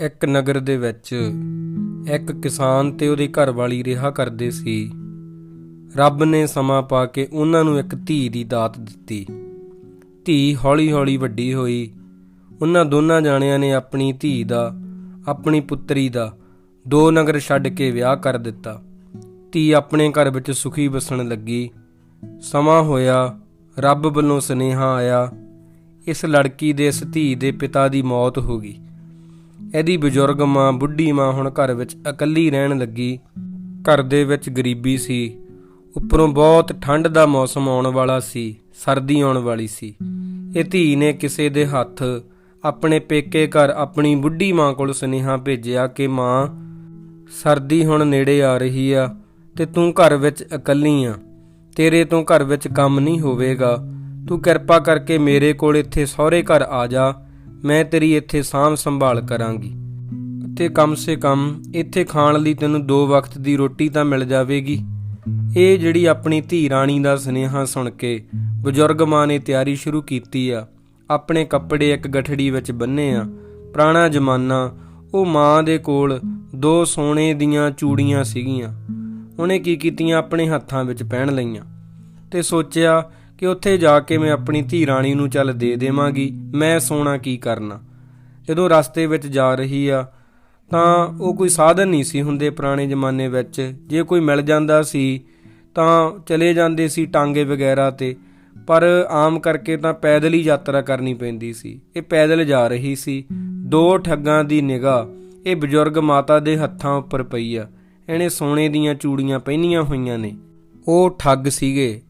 ਇੱਕ ਨਗਰ ਦੇ ਵਿੱਚ ਇੱਕ ਕਿਸਾਨ ਤੇ ਉਹਦੀ ਘਰਵਾਲੀ ਰਿਹਾ ਕਰਦੇ ਸੀ। ਰੱਬ ਨੇ ਸਮਾਂ ਪਾ ਕੇ ਉਹਨਾਂ ਨੂੰ ਇੱਕ ਧੀ ਦੀ ਦਾਤ ਦਿੱਤੀ। ਧੀ ਹੌਲੀ-ਹੌਲੀ ਵੱਡੀ ਹੋਈ। ਉਹਨਾਂ ਦੋਨਾਂ ਜਾਣਿਆਂ ਨੇ ਆਪਣੀ ਧੀ ਦਾ, ਆਪਣੀ ਪੁੱਤਰੀ ਦਾ ਦੋ ਨਗਰ ਛੱਡ ਕੇ ਵਿਆਹ ਕਰ ਦਿੱਤਾ। ਧੀ ਆਪਣੇ ਘਰ ਵਿੱਚ ਸੁਖੀ ਵਸਣ ਲੱਗੀ। ਸਮਾਂ ਹੋਇਆ, ਰੱਬ ਵੱਲੋਂ ਸੁਨੇਹਾ ਆਇਆ। ਇਸ ਲੜਕੀ ਦੇ, ਇਸ ਧੀ ਦੇ ਪਿਤਾ ਦੀ ਮੌਤ ਹੋ ਗਈ। ਇਹਦੀ ਬਜ਼ੁਰਗ ਮਾਂ ਬੁੱਢੀ ਮਾਂ ਹੁਣ ਘਰ ਵਿੱਚ ਇਕੱਲੀ ਰਹਿਣ ਲੱਗੀ। ਘਰ ਦੇ ਵਿੱਚ ਗਰੀਬੀ ਸੀ। ਉੱਪਰੋਂ ਬਹੁਤ ਠੰਡ ਦਾ ਮੌਸਮ ਆਉਣ ਵਾਲਾ ਸੀ, ਸਰਦੀ ਆਉਣ ਵਾਲੀ ਸੀ। ਇਹ ਧੀ ਨੇ ਕਿਸੇ ਦੇ ਹੱਥ ਆਪਣੇ ਪੇਕੇ ਘਰ ਆਪਣੀ ਬੁੱਢੀ ਮਾਂ ਕੋਲ ਸੁਨੇਹਾ ਭੇਜਿਆ ਕਿ, ਮਾਂ, ਸਰਦੀ ਹੁਣ ਨੇੜੇ ਆ ਰਹੀ ਆ ਤੇ ਤੂੰ ਘਰ ਵਿੱਚ ਇਕੱਲੀ ਆ। ਤੇਰੇ ਤੋਂ ਘਰ ਵਿੱਚ ਕੰਮ ਨਹੀਂ ਹੋਵੇਗਾ। ਤੂੰ ਕਿਰਪਾ ਕਰਕੇ ਮੇਰੇ ਕੋਲ ਇੱਥੇ ਸਹੁਰੇ ਘਰ ਆ ਜਾ। ਮੈਂ ਤੇਰੀ ਇੱਥੇ ਸਾਂਭ ਸੰਭਾਲ ਕਰਾਂਗੀ। ਤੇ ਕਮ ਸੇ ਕਮ ਇੱਥੇ ਖਾਣ ਲਈ ਤੈਨੂੰ ਦੋ ਵਕਤ ਦੀ ਰੋਟੀ ਤਾਂ ਮਿਲ ਜਾਵੇਗੀ। ਇਹ ਜਿਹੜੀ ਆਪਣੀ ਧੀ ਰਾਣੀ ਦਾ ਸੁਨੇਹਾ ਸੁਣ ਕੇ ਬਜ਼ੁਰਗ ਮਾਂ ਨੇ ਤਿਆਰੀ ਸ਼ੁਰੂ ਕੀਤੀ ਆ, ਆਪਣੇ ਕੱਪੜੇ ਇੱਕ ਗਠੜੀ ਵਿੱਚ ਬੰਨੇ ਆ। ਪੁਰਾਣਾ ਜ਼ਮਾਨਾ, ਉਹ ਮਾਂ ਦੇ ਕੋਲ ਦੋ ਸੋਨੇ ਦੀਆਂ ਚੂੜੀਆਂ ਸੀਗੀਆਂ। ਉਹਨੇ ਕੀ ਕੀਤੀਆਂ? ਆਪਣੇ ਹੱਥਾਂ ਵਿੱਚ ਪਹਿਨ ਲਈਆਂ। ਤੇ ਸੋਚਿਆ ਕਿ ਉੱਥੇ ਜਾ ਕੇ ਮੈਂ ਆਪਣੀ ਧੀ ਰਾਣੀ ਨੂੰ ਚੱਲ ਦੇ ਦੇਵਾਂਗੀ, ਮੈਂ ਸੋਨਾ ਕੀ ਕਰਨਾ? ਜਦੋਂ ਰਸਤੇ ਵਿੱਚ ਜਾ ਰਹੀ ਆ, ਤਾਂ ਉਹ ਕੋਈ ਸਾਧਨ ਨਹੀਂ ਸੀ ਹੁੰਦੇ ਪੁਰਾਣੇ ਜ਼ਮਾਨੇ ਵਿੱਚ। ਜੇ ਕੋਈ ਮਿਲ ਜਾਂਦਾ ਸੀ, ਤਾਂ ਚਲੇ ਜਾਂਦੇ ਸੀ ਟਾਂਗੇ ਵਗੈਰਾ ਤੇ, ਪਰ ਆਮ ਕਰਕੇ ਤਾਂ ਪੈਦਲ ਹੀ ਯਾਤਰਾ ਕਰਨੀ ਪੈਂਦੀ ਸੀ। ਇਹ ਪੈਦਲ ਜਾ ਰਹੀ ਸੀ। ਦੋ ਠੱਗਾਂ ਦੀ ਨਿਗਾਹ, ਇਹ ਬਜ਼ੁਰਗ ਮਾਤਾ ਦੇ ਹੱਥਾਂ ਉੱਪਰ ਪਈ ਆ। ਇਹਨੇ ਸੋਨੇ ਦੀਆਂ ਚੂੜੀਆਂ ਪਹਿਨੀਆਂ ਹੋਈਆਂ ਨੇ। ਉਹ ਠੱਗ ਸੀਗੇ।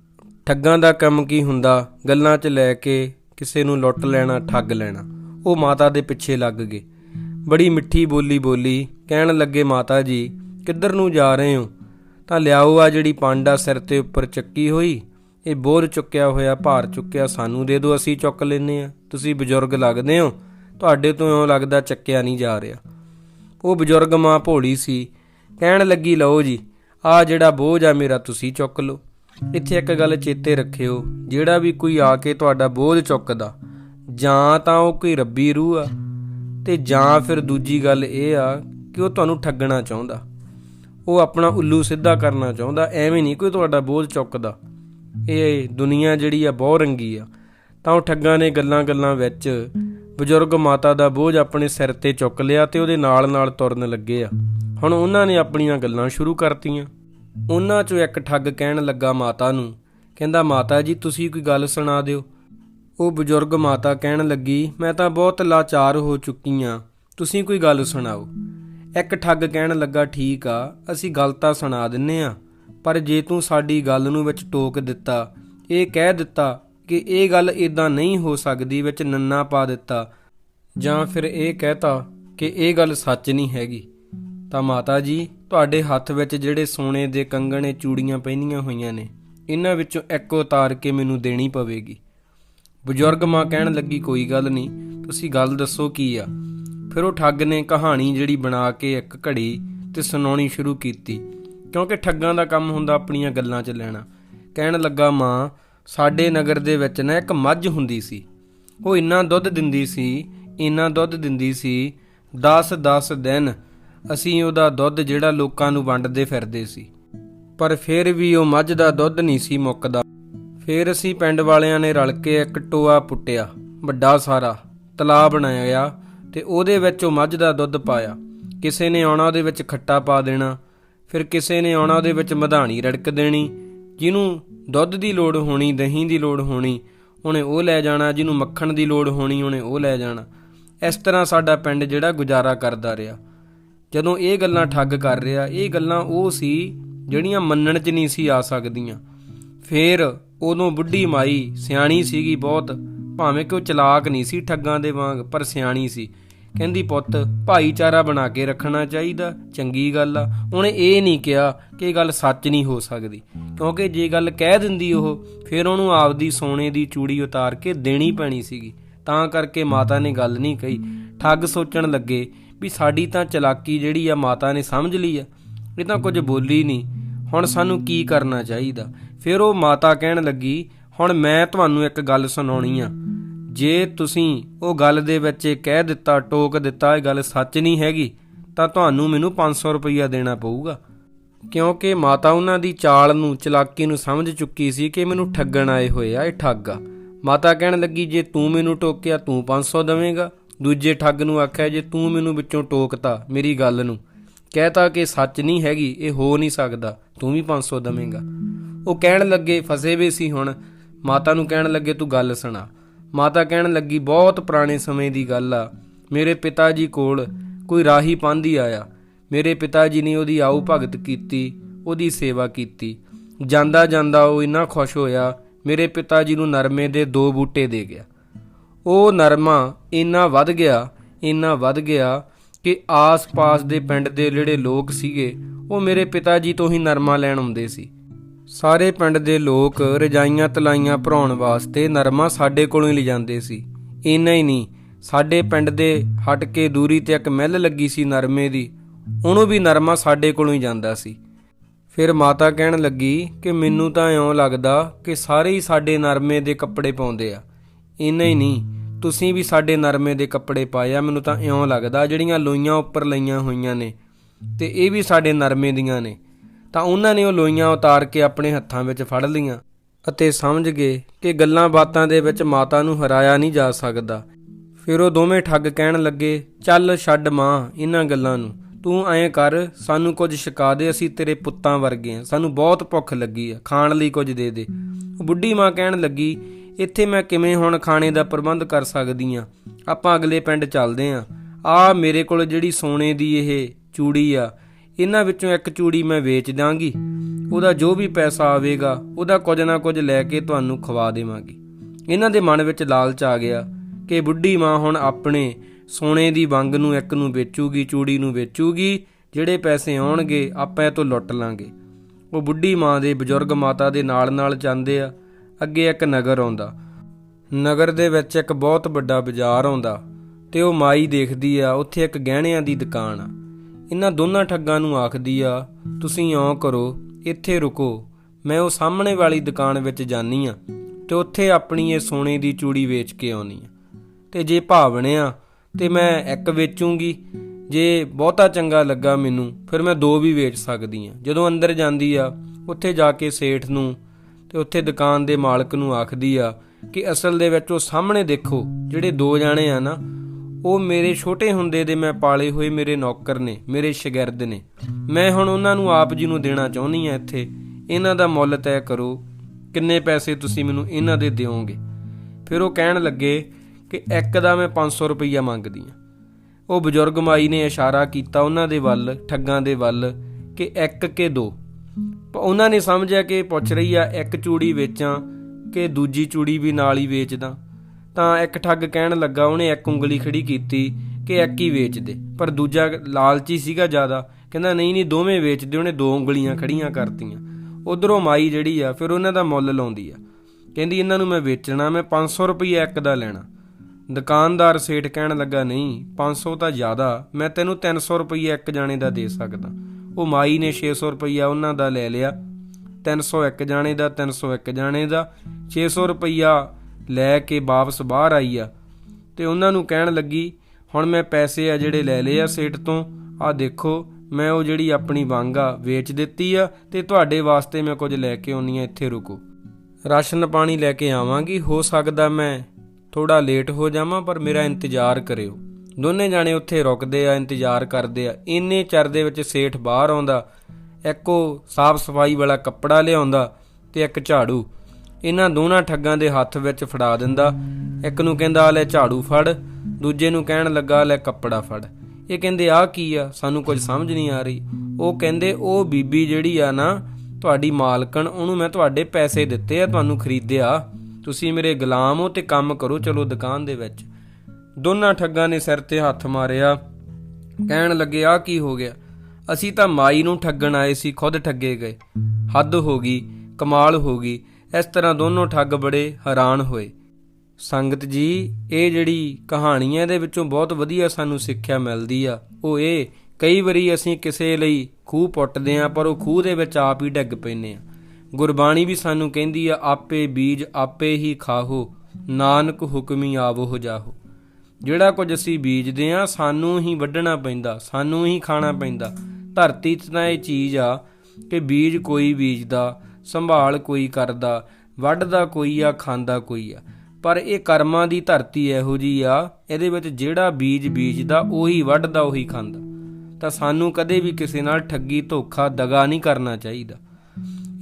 ਠੱਗਾਂ ਦਾ ਕੰਮ ਕੀ ਹੁੰਦਾ? ਗੱਲਾਂ 'ਚ ਲੈ ਕੇ ਕਿਸੇ ਨੂੰ ਲੁੱਟ ਲੈਣਾ, ਠੱਗ ਲੈਣਾ। ਉਹ ਮਾਤਾ ਦੇ ਪਿੱਛੇ ਲੱਗ ਗਏ। ਬੜੀ ਮਿੱਠੀ ਬੋਲੀ ਬੋਲੀ ਕਹਿਣ ਲੱਗੇ, ਮਾਤਾ ਜੀ, ਕਿੱਧਰ ਨੂੰ ਜਾ ਰਹੇ ਹੋ? ਤਾਂ ਲਿਆਓ ਆ ਜਿਹੜੀ ਪਾਂਡਾ ਸਿਰ ਤੇ ਉੱਪਰ ਚੱਕੀ ਹੋਈ। ਇਹ ਬੋਝ ਚੁੱਕਿਆ ਹੋਇਆ, ਭਾਰ ਚੁੱਕਿਆ ਸਾਨੂੰ ਦੇ ਦਿਓ, ਅਸੀਂ ਚੁੱਕ ਲੈਨੇ ਆ ਤੁਸੀਂ ਬਜ਼ੁਰਗ ਲੱਗਦੇ ਹੋ। ਤੁਹਾਡੇ ਤੋਂ ਇਉਂ ਲੱਗਦਾ ਚੱਕਿਆ ਨਹੀਂ ਜਾ ਰਿਹਾ। ਉਹ ਬਜ਼ੁਰਗ ਮਾਂ ਭੋਲੀ ਸੀ। ਕਹਿਣ ਲੱਗੀ, ਲਓ ਜੀ, ਆ ਜਿਹੜਾ ਬੋਝ ਆ ਮੇਰਾ, ਤੁਸੀਂ ਚੁੱਕ ਲਓ। ਇੱਥੇ ਇੱਕ ਗੱਲ ਚੇਤੇ ਰੱਖਿਓ, ਜਿਹੜਾ ਵੀ ਕੋਈ ਆ ਕੇ ਤੁਹਾਡਾ ਬੋਝ ਚੁੱਕਦਾ, ਜਾਂ ਤਾਂ ਉਹ ਕੋਈ ਰੱਬੀ ਰੂਹ ਆ, ਤੇ ਜਾਂ ਫਿਰ ਦੂਜੀ ਗੱਲ ਇਹ ਆ ਕਿ ਉਹ ਤੁਹਾਨੂੰ ਠੱਗਣਾ ਚਾਹੁੰਦਾ। ਉਹ ਆਪਣਾ ਉੱਲੂ ਸਿੱਧਾ ਕਰਨਾ ਚਾਹੁੰਦਾ, ਐਵੇਂ ਨਹੀਂ ਕੋਈ ਤੁਹਾਡਾ ਬੋਝ ਚੁੱਕਦਾ। ਇਹ ਦੁਨੀਆ ਜਿਹੜੀ ਆ ਬਹੁ ਰੰਗੀ ਆ, ਤਾਂ ਉਹ ਠੱਗਾਂ ਨੇ ਗੱਲਾਂ-ਗੱਲਾਂ ਵਿੱਚ ਬਜ਼ੁਰਗ ਮਾਤਾ ਦਾ ਬੋਝ ਆਪਣੇ ਸਿਰ ਤੇ ਚੁੱਕ ਲਿਆ ਤੇ ਉਹਦੇ ਨਾਲ-ਨਾਲ ਤੁਰਨ ਲੱਗੇ ਆ। ਹੁਣ ਉਹਨਾਂ ਨੇ ਆਪਣੀਆਂ ਗੱਲਾਂ ਸ਼ੁਰੂ ਕਰਤੀਆਂ। ਉਹਨਾਂ ਚੋਂ ਇੱਕ ਠੱਗ ਕਹਿਣ ਲੱਗਾ ਮਾਤਾ ਨੂੰ, ਕਹਿੰਦਾ, ਮਾਤਾ ਜੀ, ਤੁਸੀਂ ਕੋਈ ਗੱਲ ਸੁਣਾ ਦਿਓ। ਉਹ ਬਜ਼ੁਰਗ ਮਾਤਾ ਕਹਿਣ ਲੱਗੀ, ਮੈਂ ਤਾਂ ਬਹੁਤ ਲਾਚਾਰ ਹੋ ਚੁੱਕੀ ਆ, ਤੁਸੀਂ ਕੋਈ ਗੱਲ ਸੁਣਾਓ। ਇੱਕ ਠੱਗ ਕਹਿਣ ਲੱਗਾ, ਠੀਕ ਆ, ਅਸੀਂ ਗੱਲ ਤਾਂ ਸੁਣਾ ਦਿੰਨੇ ਆ, ਪਰ ਜੇ ਤੂੰ ਸਾਡੀ ਗੱਲ ਨੂੰ ਵਿੱਚ ਟੋਕ ਦਿੱਤਾ, ਇਹ ਕਹਿ ਦਿੱਤਾ ਕਿ ਇਹ ਗੱਲ ਇਦਾਂ ਨਹੀਂ ਹੋ ਸਕਦੀ ਵਿੱਚ ਨੰਨਾ ਪਾ ਦਿੱਤਾ, ਜਾਂ ਫਿਰ ਇਹ ਕਹਿਤਾ ਕਿ ਇਹ ਗੱਲ ਸੱਚ ਨਹੀਂ ਹੈਗੀ। ਤਾਂ ਮਾਤਾ ਜੀ, ਤੁਹਾਡੇ ਹੱਥ ਵਿੱਚ ਜਿਹੜੇ ਸੋਨੇ ਦੇ ਕੰਗਣੇ ਚੂੜੀਆਂ ਪਹਿਨੀਆਂ ਹੋਈਆਂ ਨੇ, ਇਹਨਾਂ ਵਿੱਚੋਂ ਇੱਕ ਉਤਾਰ ਕੇ ਮੈਨੂੰ ਦੇਣੀ ਪਵੇਗੀ। ਬਜ਼ੁਰਗ ਮਾਂ ਕਹਿਣ ਲੱਗੀ, ਕੋਈ ਗੱਲ ਨਹੀਂ, ਤੁਸੀਂ ਗੱਲ ਦੱਸੋ ਕੀ ਆ? ਫਿਰ ਉਹ ਠੱਗ ਨੇ ਕਹਾਣੀ ਜਿਹੜੀ ਬਣਾ ਕੇ ਇੱਕ ਘੜੀ ਤੇ ਸੁਣਾਉਣੀ ਸ਼ੁਰੂ ਕੀਤੀ, ਕਿਉਂਕਿ ਠੱਗਾਂ ਦਾ ਕੰਮ ਹੁੰਦਾ ਆਪਣੀਆਂ ਗੱਲਾਂ 'ਚ ਲੈਣਾ। ਕਹਿਣ ਲੱਗਾ, ਮਾਂ, ਸਾਡੇ ਨਗਰ ਦੇ ਵਿੱਚ ਨਾ ਇੱਕ ਮੱਝ ਹੁੰਦੀ ਸੀ। ਉਹ ਇੰਨਾ ਦੁੱਧ ਦਿੰਦੀ ਸੀ, ਇੰਨਾ ਦੁੱਧ ਦਿੰਦੀ ਸੀ 10-10 ਦਿਨ ਅਸੀਂ ਉਹਦਾ ਦੁੱਧ ਜਿਹੜਾ ਲੋਕਾਂ ਨੂੰ ਵੰਡਦੇ ਫਿਰਦੇ ਸੀ। ਪਰ ਫਿਰ ਵੀ ਉਹ ਮੱਝ ਦਾ ਦੁੱਧ ਨਹੀਂ ਸੀ ਮੁੱਕਦਾ। ਫਿਰ ਅਸੀਂ ਪਿੰਡ ਵਾਲਿਆਂ ਨੇ ਰਲ ਕੇ ਇੱਕ ਟੋਆ ਪੁੱਟਿਆ, ਵੱਡਾ ਸਾਰਾ, ਤਲਾਬ ਬਣਾਇਆ ਤੇ ਉਹਦੇ ਵਿੱਚ ਉਹ ਮੱਝ ਦਾ ਦੁੱਧ ਪਾਇਆ। ਕਿਸੇ ਨੇ ਆਉਣਾ ਉਹਦੇ ਵਿੱਚ ਖੱਟਾ ਪਾ ਦੇਣਾ, ਫਿਰ ਕਿਸੇ ਨੇ ਆਉਣਾ ਉਹਦੇ ਵਿੱਚ ਮਧਾਣੀ ਰੜਕ ਦੇਣੀ, ਜਿਹਨੂੰ ਦੁੱਧ ਦੀ ਲੋੜ ਹੋਣੀ, ਦਹੀਂ ਦੀ ਲੋੜ ਹੋਣੀ, ਉਹਨੇ ਉਹ ਲੈ ਜਾਣਾ, ਜਿਹਨੂੰ ਮੱਖਣ ਦੀ ਲੋੜ ਹੋਣੀ, ਉਹਨੇ ਉਹ ਲੈ ਜਾਣਾ। ਇਸ ਤਰ੍ਹਾਂ ਸਾਡਾ ਪਿੰਡ ਜਿਹੜਾ ਗੁਜ਼ਾਰਾ ਕਰਦਾ ਰਿਹਾ। ਜਦੋਂ ਇਹ ਗੱਲਾਂ ਠੱਗ ਕਰ ਰਿਹਾ, ਇਹ ਗੱਲਾਂ ਉਹ ਸੀ ਜਿਹੜੀਆਂ ਮੰਨਣ 'ਚ ਨਹੀਂ ਸੀ ਆ ਸਕਦੀਆਂ। ਫੇਰ ਉਦੋਂ ਬੁੱਢੀ ਮਾਈ ਸਿਆਣੀ ਸੀਗੀ ਬਹੁਤ, ਭਾਵੇਂ ਕਿ ਉਹ ਚਲਾਕ ਨਹੀਂ ਸੀ ਠੱਗਾਂ ਦੇ ਵਾਂਗ, ਪਰ ਸਿਆਣੀ ਸੀ। ਕਹਿੰਦੀ, ਪੁੱਤ, ਭਾਈਚਾਰਾ ਬਣਾ ਕੇ ਰੱਖਣਾ ਚਾਹੀਦਾ, ਚੰਗੀ ਗੱਲ ਆ। ਉਹਨੇ ਇਹ ਨਹੀਂ ਕਿਹਾ ਕਿ ਇਹ ਗੱਲ ਸੱਚ ਨਹੀਂ ਹੋ ਸਕਦੀ, ਕਿਉਂਕਿ ਜੇ ਗੱਲ ਕਹਿ ਦਿੰਦੀ ਉਹ, ਫਿਰ ਉਹਨੂੰ ਆਪਦੀ ਸੋਨੇ ਦੀ ਚੂੜੀ ਉਤਾਰ ਕੇ ਦੇਣੀ ਪੈਣੀ ਸੀਗੀ। ਤਾਂ ਕਰਕੇ ਮਾਤਾ ਨੇ ਗੱਲ ਨਹੀਂ ਕਹੀ। ਠੱਗ ਸੋਚਣ ਲੱਗੇ ਵੀ ਸਾਡੀ ਤਾਂ ਚਲਾਕੀ ਜਿਹੜੀ ਆ ਮਾਤਾ ਨੇ ਸਮਝ ਲਈ ਆ, ਇਹ ਤਾਂ ਕੁਝ ਬੋਲੀ ਨਹੀਂ। ਹੁਣ ਸਾਨੂੰ ਕੀ ਕਰਨਾ ਚਾਹੀਦਾ? ਫਿਰ ਉਹ ਮਾਤਾ ਕਹਿਣ ਲੱਗੀ, ਹੁਣ ਮੈਂ ਤੁਹਾਨੂੰ ਇੱਕ ਗੱਲ ਸੁਣਾਉਣੀ ਆ। ਜੇ ਤੁਸੀਂ ਉਹ ਗੱਲ ਦੇ ਵਿੱਚ ਇਹ ਕਹਿ ਦਿੱਤਾ, ਟੋਕ ਦਿੱਤਾ, ਇਹ ਗੱਲ ਸੱਚ ਨਹੀਂ ਹੈਗੀ, ਤਾਂ ਤੁਹਾਨੂੰ ਮੈਨੂੰ 500 ਰੁਪਈਆ ਦੇਣਾ ਪਊਗਾ। ਕਿਉਂਕਿ ਮਾਤਾ ਉਹਨਾਂ ਦੀ ਚਾਲ ਨੂੰ, ਚਲਾਕੀ ਨੂੰ ਸਮਝ ਚੁੱਕੀ ਸੀ ਕਿ ਮੈਨੂੰ ਠੱਗਣ ਆਏ ਹੋਏ ਆ, ਇਹ ਠੱਗ ਆ। ਮਾਤਾ ਕਹਿਣ ਲੱਗੀ, ਜੇ ਤੂੰ ਮੈਨੂੰ ਟੋਕਿਆ, ਤੂੰ 500 ਦੇਵੇਂਗਾ। ਦੂਜੇ ਠੱਗ ਨੂੰ ਆਖਿਆ ਜੇ ਤੂੰ ਮੈਨੂੰ ਵਿੱਚੋਂ ਟੋਕਤਾ ਮੇਰੀ ਗੱਲ ਨੂੰ, ਕਹਿਤਾ ਕਿ ਸੱਚ ਨਹੀਂ ਹੈਗੀ, ਇਹ ਹੋ ਨਹੀਂ ਸਕਦਾ, ਤੂੰ ਵੀ 500 ਦੇਵੇਂਗਾ। ਉਹ ਕਹਿਣ ਲੱਗੇ, ਫਸੇ ਵੀ ਸੀ ਹੁਣ, ਮਾਤਾ ਨੂੰ ਕਹਿਣ ਲੱਗੇ, ਤੂੰ ਗੱਲ ਸੁਣਾ। ਮਾਤਾ ਕਹਿਣ ਲੱਗੀ, ਬਹੁਤ ਪੁਰਾਣੇ ਸਮੇਂ ਦੀ ਗੱਲ ਆ, ਮੇਰੇ ਪਿਤਾ ਜੀ ਕੋਲ ਕੋਈ ਰਾਹੀ ਪਾਂਦੀ ਆਇਆ। ਮੇਰੇ ਪਿਤਾ ਜੀ ਨੇ ਉਹਦੀ ਆਉ ਭਗਤ ਕੀਤੀ, ਉਹਦੀ ਸੇਵਾ ਕੀਤੀ। ਜਾਂਦਾ ਜਾਂਦਾ ਉਹ ਇੰਨਾ ਖੁਸ਼ ਹੋਇਆ, ਮੇਰੇ ਪਿਤਾ ਜੀ ਨੂੰ ਨਰਮੇ ਦੇ ਦੋ ਬੂਟੇ ਦੇ ਗਿਆ। ਉਹ ਨਰਮਾ ਇੰਨਾ ਵੱਧ ਗਿਆ, ਇੰਨਾ ਵੱਧ ਗਿਆ ਕਿ ਆਸ-ਪਾਸ ਦੇ ਪਿੰਡ ਦੇ ਜਿਹੜੇ ਲੋਕ ਸੀਗੇ, ਉਹ ਮੇਰੇ ਪਿਤਾ ਜੀ ਤੋਂ ਹੀ ਨਰਮਾ ਲੈਣ ਆਉਂਦੇ ਸੀ। ਸਾਰੇ ਪਿੰਡ ਦੇ ਲੋਕ ਰਜਾਈਆਂ ਤਲਾਈਆਂ ਭਰਾਉਣ ਵਾਸਤੇ ਨਰਮਾ ਸਾਡੇ ਕੋਲੋਂ ਹੀ ਲਿਜਾਂਦੇ ਸੀ। ਇੰਨਾ ਹੀ ਨਹੀਂ, ਸਾਡੇ ਪਿੰਡ ਦੇ ਹਟ ਕੇ ਦੂਰੀ ਤੇ ਇੱਕ ਮਿੱਲ ਲੱਗੀ ਸੀ ਨਰਮੇ ਦੀ, ਉਹਨੂੰ ਵੀ ਨਰਮਾ ਸਾਡੇ ਕੋਲੋਂ ਹੀ ਜਾਂਦਾ ਸੀ। ਫਿਰ ਮਾਤਾ ਕਹਿਣ ਲੱਗੀ ਕਿ ਮੈਨੂੰ ਤਾਂ ਇਉਂ ਲੱਗਦਾ ਕਿ ਸਾਰੇ ਹੀ ਸਾਡੇ ਨਰਮੇ ਦੇ ਕੱਪੜੇ ਪਾਉਂਦੇ ਆ। ਇੰਨਾ ਹੀ ਨਹੀਂ ਤੁਸੀਂ ਵੀ ਸਾਡੇ ਨਰਮੇ ਦੇ ਕੱਪੜੇ ਪਾਏ ਆ, ਮੈਨੂੰ ਤਾਂ ਇਉਂ ਲੱਗਦਾ ਜਿਹੜੀਆਂ ਲੋਈਆਂ ਉੱਪਰ ਲਈਆਂ ਹੋਈਆਂ ਨੇ ਤੇ ਇਹ ਵੀ ਸਾਡੇ ਨਰਮੇ ਦੀਆਂ ਨੇ। ਤਾਂ ਉਹਨਾਂ ਨੇ ਉਹ ਲੋਈਆਂ ਉਤਾਰ ਕੇ ਆਪਣੇ ਹੱਥਾਂ ਵਿੱਚ ਫੜ ਲਈਆਂ ਅਤੇ ਸਮਝ ਗਏ ਕਿ ਗੱਲਾਂ ਬਾਤਾਂ ਦੇ ਵਿੱਚ ਮਾਤਾ ਨੂੰ ਹਰਾਇਆ ਨਹੀਂ ਜਾ ਸਕਦਾ। ਫਿਰ ਉਹ ਦੋਵੇਂ ਠੱਗ ਕਹਿਣ ਲੱਗੇ, ਚੱਲ ਛੱਡ ਮਾਂ ਇਹਨਾਂ ਗੱਲਾਂ ਨੂੰ। ਤੂੰ ਐਂ ਕਰ, ਸਾਨੂੰ ਕੁਝ ਛਕਾ ਦੇ, ਅਸੀਂ ਤੇਰੇ ਪੁੱਤਾਂ ਵਰਗੇ ਆ। ਸਾਨੂੰ ਬਹੁਤ ਭੁੱਖ ਲੱਗੀ ਆ, ਖਾਣ ਲਈ ਕੁਝ ਦੇ ਦੇ। ਬੁੱਢੀ ਮਾਂ ਕਹਿਣ ਲੱਗੀ ਇੱਥੇ ਮੈਂ ਕਿਵੇਂ ਹੁਣ ਖਾਣੇ ਦਾ ਪ੍ਰਬੰਧ ਕਰ ਸਕਦੀ ਆ? ਆਪਾਂ ਅਗਲੇ ਪਿੰਡ ਚੱਲਦੇ ਆ। ਆ ਮੇਰੇ ਕੋਲ ਜਿਹੜੀ ਸੋਨੇ ਦੀ ਇਹ ਚੂੜੀ ਆ, ਇਹਨਾਂ ਵਿੱਚੋਂ ਇੱਕ ਚੂੜੀ ਮੈਂ ਵੇਚ ਦਾਂਗੀ ਉਹਦਾ ਜੋ ਵੀ ਪੈਸਾ ਆਵੇਗਾ, ਉਹਦਾ ਕੁਝ ਨਾ ਕੁਝ ਲੈ ਕੇ ਤੁਹਾਨੂੰ ਖਵਾ ਦੇਵਾਂਗੀ। ਇਹਨਾਂ ਦੇ ਮਨ ਵਿੱਚ ਲਾਲਚ ਆ ਗਿਆ ਕਿ ਬੁੱਢੀ ਮਾਂ ਹੁਣ ਆਪਣੇ ਸੋਨੇ ਦੀ ਵੰਗ ਨੂੰ, ਇੱਕ ਨੂੰ ਵੇਚੂਗੀ, ਚੂੜੀ ਨੂੰ ਵੇਚੂਗੀ, ਜਿਹੜੇ ਪੈਸੇ ਆਉਣਗੇ, ਆਪਾਂ ਇਹ ਤੋਂ ਲੁੱਟ ਲਾਂਗੇ। ਉਹ ਬੁੱਢੀ ਮਾਂ ਦੇ ਬਜ਼ੁਰਗ ਮਾਤਾ ਦੇ ਨਾਲ ਨਾਲ ਜਾਂਦੇ ਆ। ਅੱਗੇ ਇੱਕ ਨਗਰ ਆਉਂਦਾ। ਨਗਰ ਦੇ ਵਿੱਚ ਇੱਕ ਬਹੁਤ ਵੱਡਾ ਬਾਜ਼ਾਰ ਆਉਂਦਾ ਤੇ ਉਹ ਮਾਈ ਦੇਖਦੀ ਆ, ਉੱਥੇ ਇੱਕ ਗਹਿਣਿਆਂ ਦੀ ਦੁਕਾਨ ਆ। ਇਹਨਾਂ ਦੋਨਾਂ ਠੱਗਾਂ ਨੂੰ ਆਖਦੀ ਆ, ਤੁਸੀਂ ਇਉਂ ਕਰੋ, ਇੱਥੇ ਰੁਕੋ, ਮੈਂ ਉਹ ਸਾਹਮਣੇ ਵਾਲੀ ਦੁਕਾਨ ਵਿੱਚ ਜਾਨੀ ਆ ਤੇ ਉੱਥੇ ਆਪਣੀ ਇਹ ਸੋਨੇ ਦੀ ਚੂੜੀ ਵੇਚ ਕੇ ਆਉਣੀ ਆ। ਤੇ ਜੇ ਭਾਵਣਿਆ ਤੇ ਮੈਂ ਇੱਕ ਵੇਚੂੰਗੀ, ਜੇ ਬਹੁਤਾ ਚੰਗਾ ਲੱਗਾ ਮੈਨੂੰ, ਫਿਰ ਮੈਂ ਦੋ ਵੀ ਵੇਚ ਸਕਦੀ ਆ। ਜਦੋਂ ਅੰਦਰ ਜਾਂਦੀ ਆ, ਉੱਥੇ ਜਾ ਕੇ ਸੇਠ ਨੂੰ ਤੇ ਉੱਥੇ ਦੁਕਾਨ ਦੇ ਮਾਲਕ ਨੂੰ ਆਖਦੀ ਆ ਕਿ ਅਸਲ ਦੇ ਵਿੱਚ ਉਹ ਸਾਹਮਣੇ ਦੇਖੋ, ਜਿਹੜੇ ਦੋ ਜਾਣੇ ਆ ਨਾ, ਉਹ ਮੇਰੇ ਛੋਟੇ ਹੁੰਦੇ ਦੇ ਮੈਂ ਪਾਲੇ ਹੋਏ ਮੇਰੇ ਨੌਕਰ ਨੇ, ਮੇਰੇ ਸ਼ਾਗਿਰਦ ਨੇ। ਮੈਂ ਹੁਣ ਉਹਨਾਂ ਨੂੰ ਆਪ ਜੀ ਨੂੰ ਦੇਣਾ ਚਾਹੁੰਦੀ ਆ ਇੱਥੇ। ਇਹਨਾਂ ਦਾ ਮੁੱਲ ਤੈਅ ਕਰੋ, ਕਿੰਨੇ ਪੈਸੇ ਤੁਸੀਂ ਮੈਨੂੰ ਇਹਨਾਂ ਦੇ ਦਿਓਗੇ? ਫਿਰ ਉਹ ਕਹਿਣ ਲੱਗੇ ਕਿ ਇੱਕ ਦਾ ਮੈਂ 500 ਰੁਪਈਆ ਮੰਗਦੀ ਆ। ਉਹ ਬਜ਼ੁਰਗ ਮਾਈ ਨੇ ਇਸ਼ਾਰਾ ਕੀਤਾ ਉਹਨਾਂ ਦੇ ਵੱਲ, ਠੱਗਾਂ ਦੇ ਵੱਲ, ਕਿ ਇੱਕ ਕੇ ਦੋ। ਪਰ ਉਹਨਾਂ ਨੇ ਸਮਝਿਆ ਕਿ ਪੁੱਛ ਰਹੀ ਆ, ਇੱਕ ਚੂੜੀ ਵੇਚਾਂ ਕਿ ਦੂਜੀ ਚੂੜੀ ਵੀ ਨਾਲ ਹੀ ਵੇਚਦਾ ਤਾਂ ਇੱਕ ਠੱਗ ਕਹਿਣ ਲੱਗਾ, ਉਹਨੇ ਇੱਕ ਉਂਗਲੀ ਖੜੀ ਕੀਤੀ ਕਿ ਇੱਕ ਹੀ ਵੇਚ ਦੇ। ਪਰ ਦੂਜਾ ਲਾਲਚੀ ਸੀਗਾ ਜ਼ਿਆਦਾ। ਕਹਿੰਦਾ, ਨਹੀਂ ਨਹੀਂ, ਦੋਵੇਂ ਵੇਚਦੇ ਉਹਨੇ ਦੋ ਉਂਗਲੀਆਂ ਖੜੀਆਂ ਕਰਤੀਆਂ। ਉਧਰੋਂ ਮਾਈ ਜਿਹੜੀ ਆ, ਫਿਰ ਉਹਨਾਂ ਦਾ ਮੁੱਲ ਲਾਉਂਦੀ ਆ। ਕਹਿੰਦੀ, ਇਹਨਾਂ ਨੂੰ ਮੈਂ ਵੇਚਣਾ, ਮੈਂ 500 ਰੁਪਏ ਇੱਕ ਦਾ ਲੈਣਾ। ਦੁਕਾਨਦਾਰ ਸੇਠ ਕਹਿਣ ਲੱਗਾ, ਨਹੀਂ 500 ਤਾਂ ਜ਼ਿਆਦਾ, ਮੈਂ ਤੈਨੂੰ 300 ਰੁਪਏ ਇੱਕ ਜਾਣੇ ਦਾ ਦੇ ਸਕਦਾ। ਉਹ ਮਾਈ ਨੇ 600 ਰੁਪਈਆ ਉਹਨਾਂ ਦਾ ਲੈ ਲਿਆ। 300 ਇੱਕ ਜਾਣੇ ਦਾ 300 ਇੱਕ ਜਾਣੇ ਦਾ। 600 ਰੁਪਈਆ ਲੈ ਕੇ ਵਾਪਸ ਬਾਹਰ ਆਈ ਆ। ਤੇ ਉਹਨਾਂ ਨੂੰ ਕਹਿਣ ਲੱਗੀ, ਹੁਣ ਮੈਂ ਪੈਸੇ ਆ ਜਿਹੜੇ ਲੈ ਲਏ ਆ ਸੇਠ ਤੋਂ ਆ ਦੇਖੋ, ਮੈਂ ਉਹ ਜਿਹੜੀ ਆਪਣੀ ਵੰਗ ਆ ਵੇਚ ਦਿੱਤੀ ਆ ਤੇ ਤੁਹਾਡੇ ਵਾਸਤੇ ਮੈਂ ਕੁਝ ਲੈ ਕੇ ਆਉਣੀ ਆ, ਇੱਥੇ ਰੁਕੋ। ਰਾਸ਼ਨ ਪਾਣੀ ਲੈ ਕੇ ਆਵਾਂਗੀ, ਹੋ ਸਕਦਾ ਮੈਂ ਥੋੜਾ ਲੇਟ ਹੋ ਜਾਵਾਂ, ਪਰ ਮੇਰਾ ਇੰਤਜ਼ਾਰ ਕਰਿਓ। ਦੋਨੇ ਜਾਣੇ ਉੱਥੇ ਰੁਕਦੇ ਆ, ਇੰਤਜ਼ਾਰ ਕਰਦੇ ਆ। ਇੰਨੇ ਚਿਰ ਦੇ ਵਿੱਚ ਸੇਠ ਬਾਹਰ ਆਉਂਦਾ, ਇੱਕ ਉਹ ਸਾਫ਼ ਸਫ਼ਾਈ ਵਾਲਾ ਕੱਪੜਾ ਲਿਆਉਂਦਾ ਤੇ ਇੱਕ ਝਾੜੂ। ਇਹਨਾਂ ਦੋਨਾਂ ਠੱਗਾਂ ਦੇ ਹੱਥ ਵਿੱਚ ਫੜਾ ਦਿੰਦਾ। ਇੱਕ ਨੂੰ ਕਹਿੰਦਾ, ਲੈ ਝਾੜੂ ਫੜ। ਦੂਜੇ ਨੂੰ ਕਹਿਣ ਲੱਗਾ, ਲੈ ਕੱਪੜਾ ਫੜ। ਇਹ ਕਹਿੰਦੇ ਆ ਕੀ ਆ? ਸਾਨੂੰ ਕੁਝ ਸਮਝ ਨਹੀਂ ਆ ਰਹੀ। ਉਹ ਕਹਿੰਦੇ, ਉਹ ਬੀਬੀ ਜਿਹੜੀ ਆ ਨਾ, ਤੁਹਾਡੀ ਮਾਲਕਣ, ਉਹਨੂੰ ਮੈਂ ਤੁਹਾਡੇ ਪੈਸੇ ਦਿੱਤੇ ਆ, ਤੁਹਾਨੂੰ ਖਰੀਦਿਆ। ਤੁਸੀਂ ਮੇਰੇ ਗੁਲਾਮ ਹੋ ਤੇ ਕੰਮ ਕਰੋ, ਚਲੋ ਦੁਕਾਨ ਦੇ ਵਿੱਚ। ਦੋਨਾਂ ਠੱਗਾਂ ਨੇ ਸਿਰ ਤੇ ਹੱਥ ਮਾਰਿਆ। ਕਹਿਣ ਲੱਗੇ ਆ ਕੀ ਹੋ ਗਿਆ? ਅਸੀਂ ਤਾਂ ਮਾਈ ਨੂੰ ਠੱਗਣ ਆਏ ਸੀ, ਖੁਦ ਠੱਗੇ ਗਏ। ਹੱਦ ਹੋ ਗਈ, ਕਮਾਲ ਹੋ ਗਈ। ਇਸ ਤਰ੍ਹਾਂ ਦੋਨੋਂ ਠੱਗ ਬੜੇ ਹੈਰਾਨ ਹੋਏ। ਸੰਗਤ ਜੀ, ਇਹ ਜਿਹੜੀ ਕਹਾਣੀ ਹੈ ਇਹਦੇ ਵਿੱਚੋਂ ਬਹੁਤ ਵਧੀਆ ਸਾਨੂੰ ਸਿੱਖਿਆ ਮਿਲਦੀ ਆ। ਉਹ ਇਹ, ਕਈ ਵਾਰੀ ਅਸੀਂ ਕਿਸੇ ਲਈ ਖੂਹ ਪੁੱਟਦੇ ਆ, ਪਰ ਉਹ ਖੂਹ ਦੇ ਵਿੱਚ ਆਪ ਹੀ ਡਿੱਗ ਪੈਨੇ ਆ। ਗੁਰਬਾਣੀ ਵੀ ਸਾਨੂੰ ਕਹਿੰਦੀ ਆ, ਆਪੇ ਬੀਜ ਆਪੇ ਹੀ ਖਾਹੋ, ਨਾਨਕ ਹੁਕਮੀ ਆਵੋ ਜਾਹੋ। ਜਿਹੜਾ ਕੁਝ ਅਸੀਂ ਬੀਜਦੇ ਆ ਸਾਨੂੰ ਹੀ ਵੱਢਣਾ ਪੈਂਦਾ, ਸਾਨੂੰ ਹੀ ਖਾਣਾ ਪੈਂਦਾ। ਧਰਤੀ 'ਚ ਤਾਂ ਇਹ ਚੀਜ਼ ਆ ਕਿ ਬੀਜ ਕੋਈ ਬੀਜਦਾ, ਸੰਭਾਲ ਕੋਈ ਕਰਦਾ, ਵੱਢਦਾ ਕੋਈ ਆ, ਖਾਂਦਾ ਕੋਈ ਆ। ਪਰ ਇਹ ਕਰਮਾਂ ਦੀ ਧਰਤੀ ਇਹੋ ਜੀ ਆ, ਇਹਦੇ ਵਿੱਚ ਜਿਹੜਾ ਬੀਜ ਬੀਜਦਾ, ਉਹੀ ਵੱਢਦਾ, ਉਹੀ ਖਾਂਦਾ। ਤਾਂ ਸਾਨੂੰ ਕਦੇ ਵੀ ਕਿਸੇ ਨਾਲ ਠੱਗੀ, ਧੋਖਾ, ਦਗਾ ਨਹੀਂ ਕਰਨਾ ਚਾਹੀਦਾ।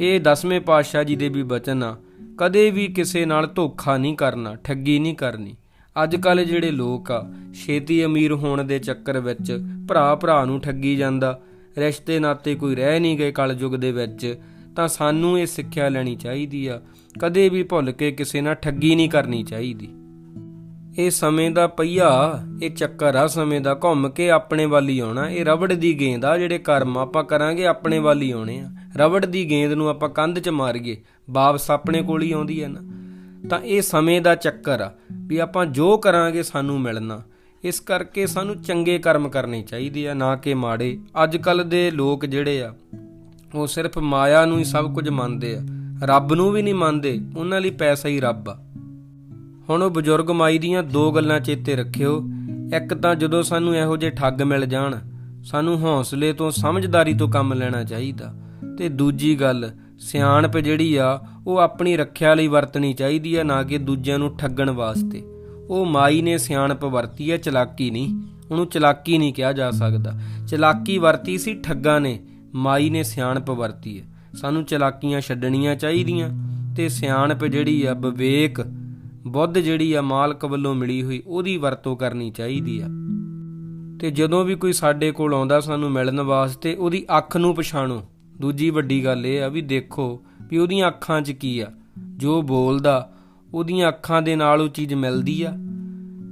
ਇਹ ਦਸਵੇਂ ਪਾਤਸ਼ਾਹ ਜੀ ਦੇ ਵੀ ਬਚਨ ਆ, ਕਦੇ ਵੀ ਕਿਸੇ ਨਾਲ ਧੋਖਾ ਨਹੀਂ ਕਰਨਾ, ਠੱਗੀ ਨਹੀਂ ਕਰਨੀ। ਅੱਜ ਕੱਲ ਜਿਹੜੇ ਲੋਕ ਆ, ਛੇਤੀ ਅਮੀਰ ਹੋਣ ਦੇ ਚੱਕਰ ਵਿੱਚ ਭਰਾ ਭਰਾ ਨੂੰ ਠੱਗੀ ਜਾਂਦਾ, ਰਿਸ਼ਤੇ ਨਾਤੇ ਕੋਈ ਰਹਿ ਨਹੀਂ ਗਏ ਕਲਯੁਗ ਦੇ ਵਿੱਚ, ਤਾਂ ਸਾਨੂੰ ਇਹ ਸਿੱਖਿਆ ਲੈਣੀ ਚਾਹੀਦੀ ਆ, ਕਦੇ ਵੀ ਭੁੱਲ ਕੇ ਕਿਸੇ ਨਾਲ ਠੱਗੀ ਨਹੀਂ ਕਰਨੀ ਚਾਹੀਦੀ। ਇਹ ਸਮੇਂ ਦਾ ਪਈਆ ਇਹ ਚੱਕਰ ਆ ਸਮੇਂ ਦਾ, ਘੁੰਮ ਕੇ ਆਪਣੇ ਵੱਲ ਹੀ ਆਉਣਾ, ਇਹ ਰਬੜ ਦੀ ਗੇਂਦ ਆ ਜਿਹੜੇ ਕਰਮ ਆਪਾਂ ਕਰਾਂਗੇ, ਆਪਣੇ ਵੱਲ ਹੀ ਆਉਣੇ ਆ। ਰਬੜ ਦੀ ਗੇਂਦ ਨੂੰ ਆਪਾਂ ਕੰਧ 'ਚ ਮਾਰੀਏ, ਵਾਪਸ ਆਪਣੇ ਕੋਲ ਹੀ ਆਉਂਦੀ ਹੈ ਨਾ। ਤਾਂ ਇਹ ਸਮੇਂ ਦਾ ਚੱਕਰ ਆ ਵੀ ਆਪਾਂ ਜੋ ਕਰਾਂਗੇ ਸਾਨੂੰ ਮਿਲਣਾ। ਇਸ ਕਰਕੇ ਸਾਨੂੰ ਚੰਗੇ ਕਰਮ ਕਰਨੇ ਚਾਹੀਦੇ ਆ, ਨਾ ਕਿ ਮਾੜੇ। ਅੱਜ ਕੱਲ ਦੇ ਲੋਕ ਜਿਹੜੇ ਆ, ਉਹ ਸਿਰਫ ਮਾਇਆ ਨੂੰ ਹੀ ਸਭ ਕੁਝ ਮੰਨਦੇ ਆ। ਰੱਬ ਨੂੰ ਵੀ ਨਹੀਂ ਮੰਨਦੇ, ਉਹਨਾਂ ਲਈ ਪੈਸਾ ਹੀ ਰੱਬ ਆ। ਹੁਣ ਉਹ ਬਜ਼ੁਰਗ ਮਾਈ ਦੀਆਂ ਦੋ ਗੱਲਾਂ ਚੇਤੇ ਰੱਖਿਓ। ਇੱਕ ਤਾਂ ਜਦੋਂ ਸਾਨੂੰ ਇਹੋ ਜਿਹੇ ਠੱਗ ਮਿਲ ਜਾਣ, ਸਾਨੂੰ ਹੌਸਲੇ ਤੋਂ, ਸਮਝਦਾਰੀ ਤੋਂ ਕੰਮ ਲੈਣਾ ਚਾਹੀਦਾ। ਤੇ ਦੂਜੀ ਗੱਲ ਸਿਆਣਪ ਜਿਹੜੀ ਆ, ਉਹ ਆਪਣੀ ਰੱਖਿਆ ਲਈ ਵਰਤਣੀ ਚਾਹੀਦੀ ਆ, ਨਾ ਕਿ ਦੂਜਿਆਂ ਨੂੰ ਠੱਗਣ ਵਾਸਤੇ। ਉਹ ਮਾਈ ਨੇ ਸਿਆਣਪ ਵਰਤੀ ਹੈ ਚਲਾਕੀ ਨਹੀਂ। ਉਹਨੂੰ ਚਲਾਕੀ ਨਹੀਂ ਕਿਹਾ ਜਾ ਸਕਦਾ। ਚਲਾਕੀ ਵਰਤੀ ਸੀ, ਠੱਗਾਂ ਨੇ ਮਾਈ ਨੇ ਸਿਆਣਪ ਵਰਤੀ ਹੈ ਸਾਨੂੰ ਚਲਾਕੀਆਂ ਛੱਡਣੀਆਂ ਚਾਹੀਦੀਆਂ ਤੇ ਸਿਆਣਪ ਜਿਹੜੀ ਆ, ਵਿਵੇਕ ਬੁੱਧ ਜਿਹੜੀ ਆ, ਮਾਲਕ ਵੱਲੋਂ ਮਿਲੀ ਹੋਈ, ਉਹਦੀ ਵਰਤੋਂ ਕਰਨੀ ਚਾਹੀਦੀ ਆ। ਤੇ ਜਦੋਂ ਵੀ ਕੋਈ ਸਾਡੇ ਕੋਲ ਆਉਂਦਾ ਸਾਨੂੰ ਮਿਲਣ ਵਾਸਤੇ, ਉਹਦੀ ਅੱਖ ਨੂੰ ਪਛਾਣੋ। ਦੂਜੀ ਵੱਡੀ ਗੱਲ ਇਹ ਆ ਵੀ ਦੇਖੋ ਵੀ ਉਹਦੀਆਂ ਅੱਖਾਂ 'ਚ ਕੀ ਆ। ਜੋ ਬੋਲਦਾ, ਉਹਦੀਆਂ ਅੱਖਾਂ ਦੇ ਨਾਲ ਉਹ ਚੀਜ਼ ਮਿਲਦੀ ਆ।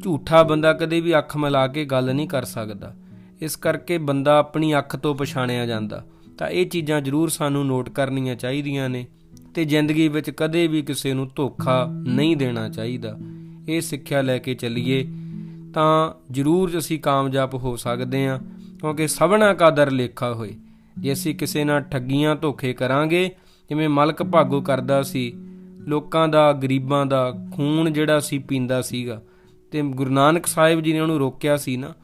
ਝੂਠਾ ਬੰਦਾ ਕਦੇ ਵੀ ਅੱਖ ਮਿਲਾ ਕੇ ਗੱਲ ਨਹੀਂ ਕਰ ਸਕਦਾ। ਇਸ ਕਰਕੇ ਬੰਦਾ ਆਪਣੀ ਅੱਖ ਤੋਂ ਪਛਾਣਿਆ ਜਾਂਦਾ। ਤਾਂ ਇਹ ਚੀਜ਼ਾਂ ਜ਼ਰੂਰ ਸਾਨੂੰ ਨੋਟ ਕਰਨੀਆਂ ਚਾਹੀਦੀਆਂ ਨੇ ਤੇ ਜ਼ਿੰਦਗੀ ਵਿੱਚ ਕਦੇ ਵੀ ਕਿਸੇ ਨੂੰ ਧੋਖਾ ਨਹੀਂ ਦੇਣਾ ਚਾਹੀਦਾ। ਇਹ ਸਿੱਖਿਆ ਲੈ ਕੇ ਚੱਲੀਏ। ਤਾਂ ਜ਼ਰੂਰ ਅਸੀਂ ਕਾਮਯਾਬ ਹੋ ਸਕਦੇ ਹਾਂ, ਕਿਉਂਕਿ ਸਭਨਾ ਕਾਦਰ ਲੇਖਾ ਹੋਏ। ਜੇ ਅਸੀਂ ਕਿਸੇ ਨਾਲ ਠੱਗੀਆਂ ਧੋਖੇ ਕਰਾਂਗੇ, ਜਿਵੇਂ ਮਲਕ ਭਾਗੋ ਕਰਦਾ ਸੀ, ਲੋਕਾਂ ਦਾ, ਗਰੀਬਾਂ ਦਾ ਖੂਨ ਜਿਹੜਾ ਸੀ ਪੀਂਦਾ ਸੀਗਾ। ਤੇ ਗੁਰੂ ਨਾਨਕ ਸਾਹਿਬ ਜੀ ਨੇ ਉਹਨੂੰ ਰੋਕਿਆ ਸੀ ਨਾ,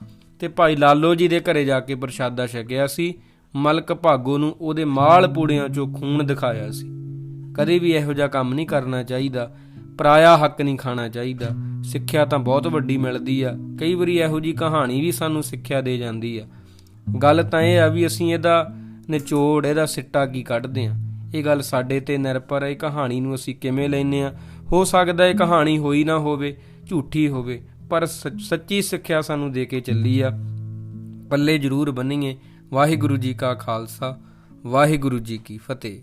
ਤੇ ਭਾਈ ਲਾਲੋ ਜੀ ਦੇ ਘਰੇ ਜਾ ਕੇ ਪ੍ਰਸ਼ਾਦਾ ਛਕਿਆ ਸੀ, ਮਲਕ ਭਾਗੋ ਨੂੰ ਉਹਦੇ ਮਾਲ ਪੂੜਿਆਂ ਚੋਂ ਖੂਨ ਦਿਖਾਇਆ ਸੀ। ਕਦੇ ਵੀ ਇਹੋ ਜਿਹਾ ਕੰਮ ਨਹੀਂ ਕਰਨਾ ਚਾਹੀਦਾ, ਪਰਾਇਆ ਹੱਕ ਨਹੀਂ ਖਾਣਾ ਚਾਹੀਦਾ। ਸਿੱਖਿਆ ਤਾਂ ਬਹੁਤ ਵੱਡੀ ਮਿਲਦੀ ਆ, ਕਈ ਵਾਰੀ ਇਹੋ ਜੀ ਕਹਾਣੀ ਵੀ ਸਾਨੂੰ ਸਿੱਖਿਆ ਦੇ ਜਾਂਦੀ ਆ। ਗੱਲ ਤਾਂ ਇਹ ਆ ਵੀ ਅਸੀਂ ਇਹਦਾ ਨਿਚੋੜ, ਇਹਦਾ ਸਿੱਟਾ ਕੀ ਕੱਢਦੇ ਆ? ਇਹ ਗੱਲ ਸਾਡੇ ਤੇ ਨਿਰਭਰ ਹੈ ਕਹਾਣੀ ਨੂੰ ਅਸੀਂ ਕਿਵੇਂ ਲੈਨੇ ਆ? ਹੋ ਸਕਦਾ ਇਹ ਕਹਾਣੀ ਹੋਈ ਨਾ ਹੋਵੇ, ਝੂਠੀ ਹੋਵੇ, ਪਰ ਸੱਚੀ ਸਿੱਖਿਆ ਸਾਨੂੰ ਦੇ ਕੇ ਚੱਲੀ ਆ। ਪੱਲੇ ਜ਼ਰੂਰ ਬੰਨੀਏ। ਵਾਹਿਗੁਰੂ ਜੀ ਕਾ ਖਾਲਸਾ, ਵਾਹਿਗੁਰੂ ਜੀ ਕੀ ਫਤਿਹ।